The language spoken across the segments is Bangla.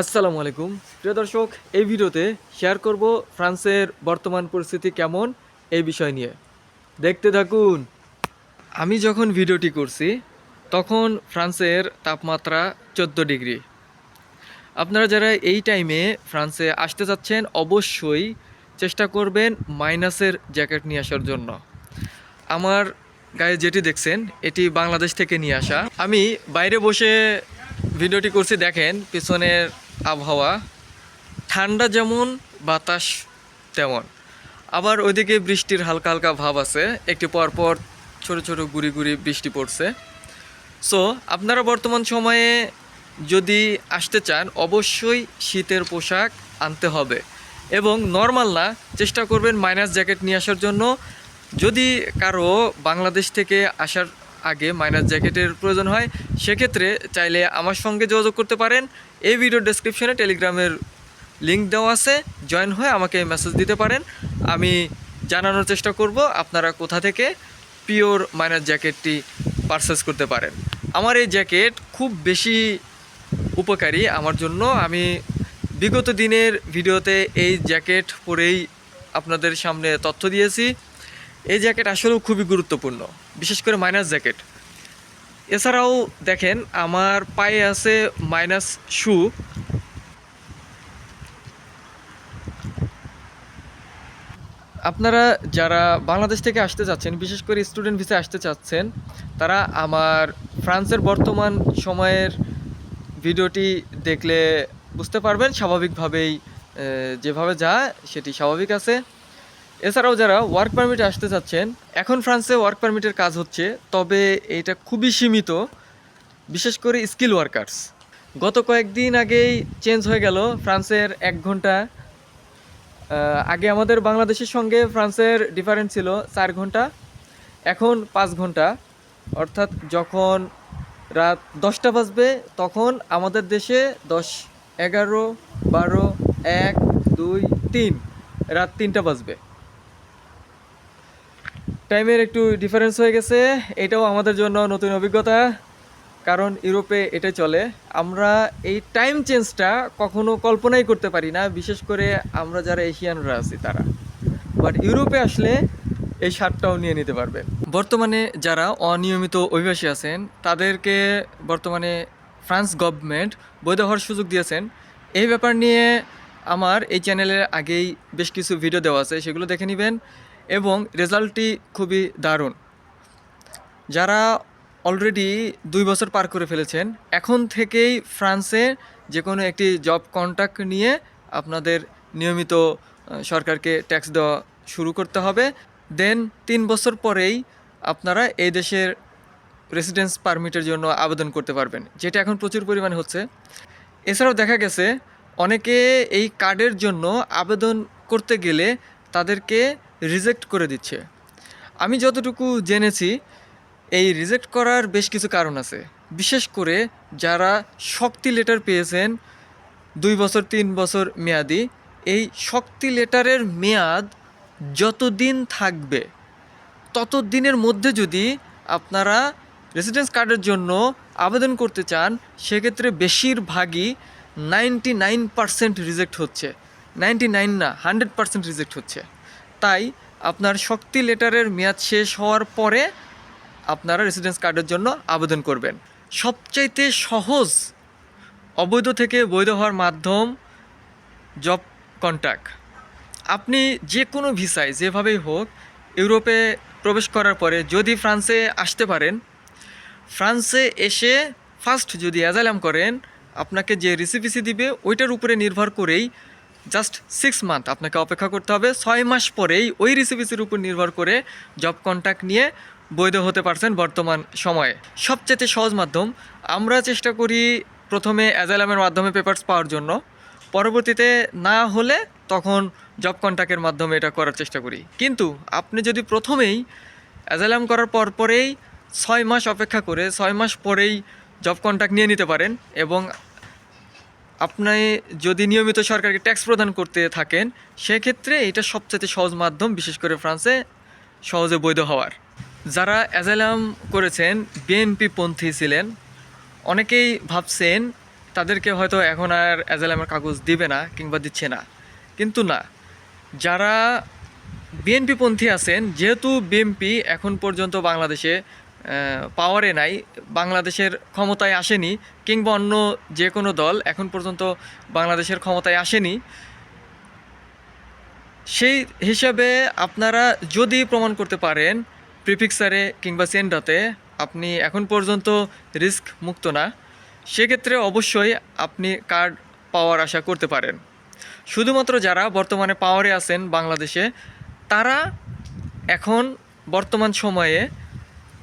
আসসালামু আলাইকুম। প্রিয় দর্শক, এই ভিডিওতে শেয়ার করব ফ্রান্সের বর্তমান পরিস্থিতি কেমন এই বিষয় নিয়ে। দেখতে থাকুন। আমি যখন ভিডিওটি করছি, তখন ফ্রান্সের তাপমাত্রা চোদ্দ ডিগ্রি। আপনারা যারা এই টাইমে ফ্রান্সে আসতে যাচ্ছেন, অবশ্যই চেষ্টা করবেন মাইনাসের জ্যাকেট নিয়ে আসার জন্য। আমার গায়ে যেটি দেখছেন, এটি বাংলাদেশ থেকে নিয়ে আসা। আমি বাইরে বসে ভিডিওটি করছি, দেখেন, পিছনের আবহাওয়া, ঠান্ডা যেমন, বাতাস তেমন। আবার ওইদিকে বৃষ্টির হালকা হালকা ভাব আছে। একটি পরপর পর ছোটো ছোটো গুড়ি গুড়ি বৃষ্টি পড়ছে। সো আপনারা বর্তমান সময়ে যদি আসতে চান, অবশ্যই শীতের পোশাক আনতে হবে। এবং নর্মাল না, চেষ্টা করবেন মাইনাস জ্যাকেট নিয়ে আসার জন্য। যদি কারও বাংলাদেশ থেকে আসার আগে মাইনাস জ্যাকেটের প্রয়োজন হয়, সেক্ষেত্রে চাইলে আমার সঙ্গে যোগাযোগ করতে পারেন। এই ভিডিও ডেসক্রিপশনে টেলিগ্রামের লিঙ্ক দেওয়া আছে জয়েন হয়ে আমাকে মেসেজ দিতে পারেন। আমি জানানোর চেষ্টা করব আপনারা কোথা থেকে পিওর মাইনাস জ্যাকেটটি পারচেস করতে পারেন। আমার এই জ্যাকেট খুব বেশি উপকারী আমার জন্য। আমি বিগত দিনের ভিডিওতে এই জ্যাকেট পরেই আপনাদের সামনে তথ্য দিয়েছি। এই জ্যাকেট আসলেও খুবই গুরুত্বপূর্ণ, বিশেষ করে মাইনাস জ্যাকেট। এছাড়াও দেখেন, আমার পায়ে আছে মাইনাস শু আপনারা যারা বাংলাদেশ থেকে আসতে চাচ্ছেন, বিশেষ করে স্টুডেন্ট ভিসা আসতে চাচ্ছেন, তারা আমার ফ্রান্সের বর্তমান সময়ের ভিডিওটি দেখলে বুঝতে পারবেন। স্বাভাবিকভাবেই যেভাবে যা সেটি স্বাভাবিক আছে। এছাড়াও যারা ওয়ার্ক পারমিটে আসতে চাচ্ছেন, এখন ফ্রান্সে ওয়ার্ক পারমিটের কাজ হচ্ছে, তবে এটা খুবই সীমিত, বিশেষ করে স্কিল ওয়ার্কার্স গত কয়েকদিন আগেই চেঞ্জ হয়ে গেল ফ্রান্সের এক ঘণ্টা। আগে আমাদের বাংলাদেশের সঙ্গে ফ্রান্সের ডিফারেন্স ছিল চার ঘণ্টা, এখন পাঁচ ঘণ্টা। অর্থাৎ যখন রাত দশটা বাজবে, তখন আমাদের দেশে দশ, এগারো, বারো, এক, দুই, তিন, রাত তিনটা বাজবে। টাইমের একটু ডিফারেন্স হয়ে গেছে। এটাও আমাদের জন্য নতুন অভিজ্ঞতা, কারণ ইউরোপে এটা চলে। আমরা এই টাইম চেঞ্জটা কখনো কল্পনাই করতে পারি না, বিশেষ করে আমরা যারা এশিয়ানরা আছি তারা। বাট ইউরোপে আসলে এই স্বাদটাও নিয়ে নিতে পারবেন বর্তমানে যারা অনিয়মিত অভিবাসী আছেন, তাদেরকে বর্তমানে ফ্রান্স গভর্নমেন্ট বৈধ হওয়ার সুযোগ দিয়েছেন। এই ব্যাপার নিয়ে আমার এই চ্যানেলের আগেই বেশ কিছু ভিডিও দেওয়া আছে, সেগুলো দেখে নেবেন। এবং রেজাল্টটি খুবই দারুণ। যারা অলরেডি দুই বছর পার করে ফেলেছেন, এখন থেকেই ফ্রান্সে যে কোনো একটি জব কন্ট্যাক্ট নিয়ে আপনাদের নিয়মিত সরকারকে ট্যাক্স দেওয়া শুরু করতে হবে। দেন তিন বছর পরেই আপনারা এই দেশের রেসিডেন্স পারমিটের জন্য আবেদন করতে পারবেন, যেটা এখন প্রচুর পরিমাণে হচ্ছে। এছাড়াও দেখা গেছে, অনেকে এই কার্ডের জন্য আবেদন করতে গেলে তাদেরকে রিজেক্ট করে দিচ্ছে। আমি যতটুকু জেনেছি, এই রিজেক্ট করার বেশ কিছু কারণ আছে। বিশেষ করে যারা শক্তি লেটার পেয়েছেন দুই বছর, তিন বছর মেয়াদি, এই শক্তি লেটারের মেয়াদ যতদিন থাকবে তত দিনের মধ্যে যদি আপনারা রেসিডেন্স কার্ডের জন্য আবেদন করতে চান, সেক্ষেত্রে বেশিরভাগই নাইনটি নাইন পারসেন্ট রিজেক্ট হচ্ছে। নাইনটি নাইন না হান্ড্রেড পারসেন্ট রিজেক্ট হচ্ছে। তাই আপনার শক্তি লেটারের মেয়াদ শেষ হওয়ার পরে আপনারা রেসিডেন্স কার্ডের জন্য আবেদন করবেন। সবচাইতে সহজ অবৈধ থেকে বৈধ হওয়ার মাধ্যম জব কন্ট্যাক্ট আপনি যে কোনো ভিসায় যেভাবেই হোক ইউরোপে প্রবেশ করার পরে যদি ফ্রান্সে আসতে পারেন, ফ্রান্সে এসে ফার্স্ট যদি অ্যাজালাম করেন, আপনাকে যে রিসিপিসি দিবে ওইটার উপরে নির্ভর করেই জাস্ট সিক্স মান্থ আপনাকে অপেক্ষা করতে হবে। ছয় মাস পরেই ওই রিসিপিসির উপর নির্ভর করে জব কন্ট্যাক্ট নিয়ে বৈধ হতে পারছেন বর্তমান সময়ে। সবচেয়ে সহজ মাধ্যম, আমরা চেষ্টা করি প্রথমে অ্যাজালামের মাধ্যমে পেপারস পাওয়ার জন্য। পরবর্তীতে না হলে তখন জব কন্ট্যাক্টের মাধ্যমে এটা করার চেষ্টা করি। কিন্তু আপনি যদি প্রথমেই অ্যাজালাম করার পর পরেই ছয় মাস অপেক্ষা করে, ছয় মাস পরেই জব কন্ট্যাক্ট নিয়ে নিতে পারেন এবং আপনি যদি নিয়মিত সরকারকে ট্যাক্স প্রদান করতে থাকেন, সেক্ষেত্রে এটা সবচেয়ে সহজ মাধ্যম, বিশেষ করে ফ্রান্সে সহজে বৈধ হওয়ার। যারা অ্যাজালাম করেছেন বিএনপি পন্থী ছিলেন, অনেকেই ভাবছেন তাদেরকে হয়তো এখন আর অ্যাজালামের কাগজ দিবে না কিংবা দিচ্ছে না। কিন্তু না, যারা বিএনপি পন্থী আছেন, যেহেতু বিএনপি এখন পর্যন্ত বাংলাদেশে পাওয়ারে নাই, বাংলাদেশের ক্ষমতায় আসেনি, কিংবা অন্য যে কোনো দল এখন পর্যন্ত বাংলাদেশের ক্ষমতায় আসেনি। সেই হিসাবে আপনারা যদি প্রমাণ করতে পারেন প্রিফিক্সারে কিংবা সেন্ডাতে আপনি এখন পর্যন্ত রিস্ক মুক্ত না। সেক্ষেত্রে অবশ্যই আপনি কার্ড পাওয়ার আশা করতে পারেন। শুধুমাত্র যারা বর্তমানে পাওয়ারে আছেন বাংলাদেশে, তারা এখন বর্তমান সময়ে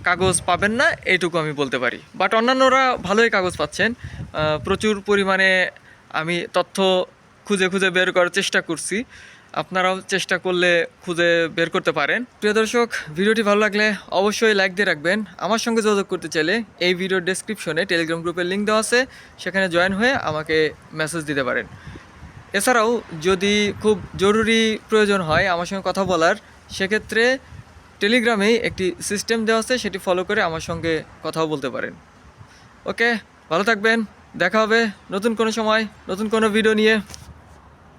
কাগজ পাবেন না, এইটুকু আমি বলতে পারি। বাট অন্যান্যরা ভালোই কাগজ পাচ্ছেন। প্রচুর পরিমাণে আমি তথ্য খুঁজে খুঁজে বের করার চেষ্টা করছি। আপনারাও চেষ্টা করলে খুঁজে বের করতে পারেন। প্রিয় দর্শক, ভিডিওটি ভালো লাগলে অবশ্যই লাইক দিয়ে রাখবেন। আমার সঙ্গে যোগাযোগ করতে চাইলে এই ভিডিওর ডেসক্রিপশনে টেলিগ্রাম গ্রুপের লিঙ্ক দেওয়া আছে। সেখানে জয়েন হয়ে আমাকে মেসেজ দিতে পারেন। এছাড়াও যদি খুব জরুরি প্রয়োজন হয় আমার সঙ্গে কথা বলার, সেক্ষেত্রে টেলিগ্রামেই একটি সিস্টেম দেওয়া আছে, সেটি ফলো করে আমার সঙ্গে কথাও বলতে পারেন। ওকে, ভালো থাকবেন, দেখা হবে নতুন কোনো সময়, নতুন কোনো ভিডিও নিয়ে।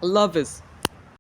আল্লাহ হাফেজ।